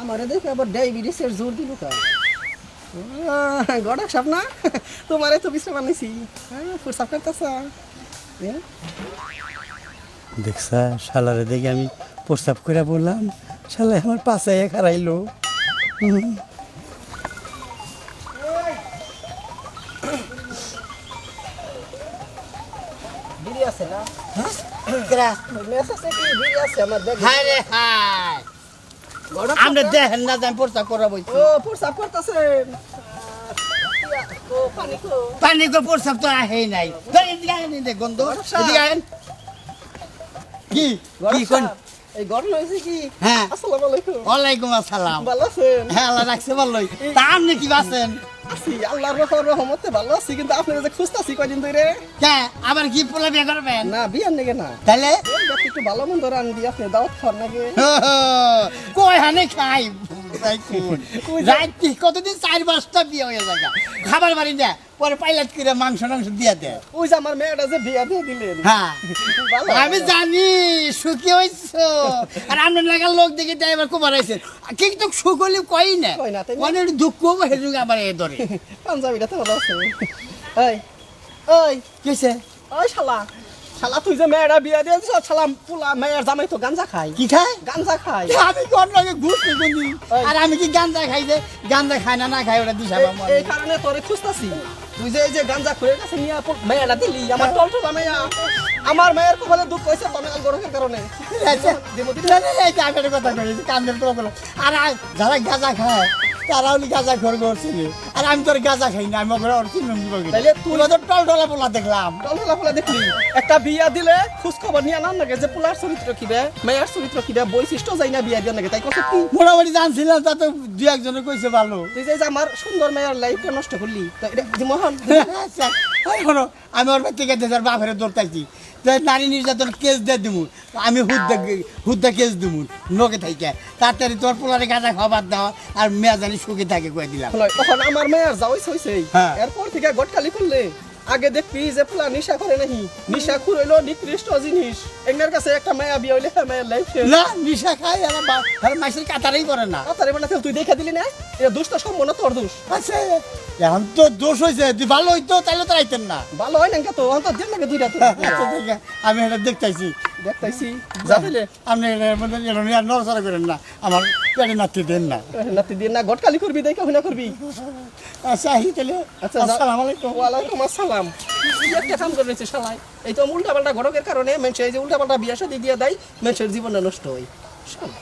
আমারে দেখে আবার ডায়াবেটিসের জোর দিল কা। গড়া সাপ না? তোমারে তো বিশ্রাম আনিছি। হ্যাঁ ফুরসাপ করতেছা? দেখছা শালারে দেখে আমি প্রস্তাব করে বললাম শালা আমার পাশে খারাইলো বিড়ি আছে না? আছে কি আছে আমার হায় হায়। আমরা দেখেন না প্রস্তাব করা বলছি ও করতেছে। পানি প্রস্তাব তো আহেই নাই। এদিকে আহেন গন্ধ এদিকে আহেন। কি? কি কোন? এই গরম হয়েছে কি? হ্যাঁ। আসসালামু আলাইকুম। ওয়ালাইকুম আসসালাম। ভালো আছেন? হ্যাঁ আল্লাহ রাখছে ভালোই। তা আপনি কি বাসেন? আছি আল্লাহর রহমত রহমতে ভালো আছি কিন্তু আপনারা যে খুঁজতাছি কয়দিন ধরে কে? আবার কি পোলা বিয়ে করবেন? না বিয়ার নেগে না। তাহলে? একটু ভালো মন্দ রান দিয়ে আপনি দাওয়াত খাওয়ার নাকি? কয় হানে খাই রাত কতদিন চার পাঁচটা বিয়ে হয়ে যায় খাবার বাড়ি দেয় পরে পাইলাট করে মাংস টাংস দিয়ে দেয় ওই যে আমার মেয়েটা যে বিয়া দিয়ে দিলেন। হ্যাঁ। আমি জানি সুখী হয়েছো আর আপনার লাগার লোক দেখে তাই এবার কুমার হয়েছে কিন্তু সুখ হলে কই না? অনেক দুঃখ হেজুক আমার এ ধরে পাঞ্জাবিটা তো ভালো আছে। ওই কিসে? ওই শালা। শালা তুই যে মেয়েটা বিয়া দিয়ে দিছ শালা পুলা মেয়ের জামাই তো গাঞ্জা খায়। কি খায়? গাঞ্জা খায়। আমি কোন লাগে ঘুষ গুনি। আর আমি কি গাঞ্জা খাই যে গাঞ্জা খায় না না খাই ওটা দিশা এই- এই কারণে তোরে খুঁজতাছি। তুই যে এই যে গাঞ্জা খুঁড়ে কাছে নিয়ে মেয়েটা দিলি আমার টল টলা মেয়া আমার মেয়ের কপালে দুঃখ হয়েছে তমেল গরমের কারণে। কথা আর যারা গাঁজা খায় তারা হলি গাঁজা খোর করছিল আর আমি তোর গাঁজা খাই না আমি ওগুলো ওর চিনুম দিব তাইলে তুই- তো টল টলা পোলা দেখলাম। টল টলা ফুলা দেখলি? একটা বিয়া দিলে খোঁজ খবর নিয়ে নাম নাগে যে পুলার চরিত্র কিবে মেয়ের চরিত্র কিবে বৈশিষ্ট্য যাই না বিয়া দিয়ে নাগে তাই কত কি? মোটামুটি জানছিলাম তা তো দু একজনে কইছে ভালো তুই যে আমার সুন্দর মেয়ের লাইফটা নষ্ট করলি তো এটা মহান আমি ওর থেকে দেশের বাপের দৌড়তাইছি নারী নির্যাতন কেস দিয়ে দিমু। আমি হুদ্দা হুদ্দা কেস দিব নকে থাইকে। তাড়াতাড়ি তোর পোলারে গাঁজা খাবার দেওয়া আর মেয়া জানি সুখে থাকে কয়ে দিলাম। তখন আমার মেয়ার যাওয়াই হয়েছে হ্যাঁ। এরপর থেকে গটকালি করলে। আগে দেখবি যে পুলা নিশা করে নাহি। নিশা খুঁড়ইলো নিকৃষ্ট জিনিস। এগনার কাছে একটা মায়া বিয়ে হইলে হ্যাঁ মায়ের লাইফ না নিশা খাই আমার বা- আর মাসের কাতারেই করে না। কাতারে মানে তুই দেখা দিলি না? এটা দুষ্ট সম্পূর্ণ তোর দোষ। আছে এখন তো দোষ হয়েছে তুই ভালো হইতো তাইলে তো রাইতেন না। ভালো হয় না তো? অন্তর দিন লাগে দুইটা তো। আচ্ছা, আমি এটা দেখতেছি আপনি নড়চড়া করেন না। আমার পেটে নাতি দেন না। নাতি দিন না গটকালি করবি দেখে হুনা করবি। আচ্ছা তাহলে আচ্ছা আসসালামু আলাইকুম। ওয়ালাইকুম আসসালাম। একটা কাম করে রয়েছে শালাই এই তো উল্টা পাল্টা ঘটকের কারণে মানুষের এই যে উল্টা পাল্টা বিয়া শাদি দিয়ে দেয় মানুষের জীবনটা নষ্ট হয়। শালা